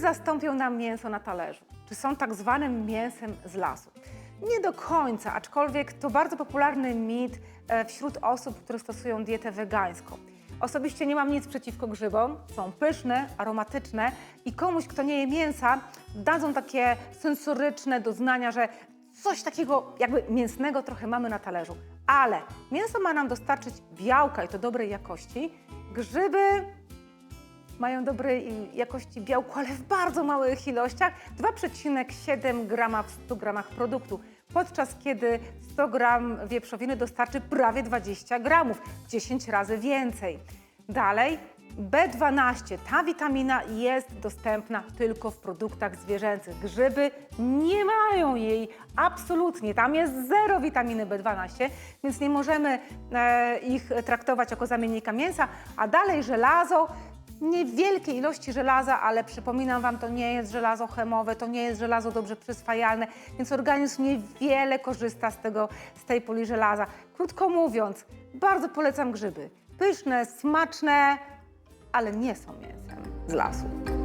zastąpią nam mięso na talerzu? Czy są tak zwanym mięsem z lasu? Nie do końca, aczkolwiek to bardzo popularny mit e, wśród osób, które stosują dietę wegańską. Osobiście nie mam nic przeciwko grzybom, są pyszne, aromatyczne i komuś, kto nie je mięsa, dadzą takie sensoryczne doznania, że coś takiego jakby mięsnego trochę mamy na talerzu. Ale mięso ma nam dostarczyć białka i to dobrej jakości. Grzyby mają dobrej jakości białko, ale w bardzo małych ilościach 2,7 grama w 100 gramach produktu, podczas kiedy 100 gram wieprzowiny dostarczy prawie 20 gramów, 10 razy więcej. Dalej, B12, ta witamina jest dostępna tylko w produktach zwierzęcych. Grzyby nie mają jej absolutnie. Tam jest zero witaminy B12, więc nie możemy e, ich traktować jako zamiennika mięsa. A dalej żelazo, niewielkie ilości żelaza, ale przypominam Wam, to nie jest żelazo chemowe, to nie jest żelazo dobrze przyswajalne, więc organizm niewiele korzysta z, tego, z tej puli żelaza. Krótko mówiąc, bardzo polecam grzyby. Pyszne, smaczne, ale nie są mięsem z lasu.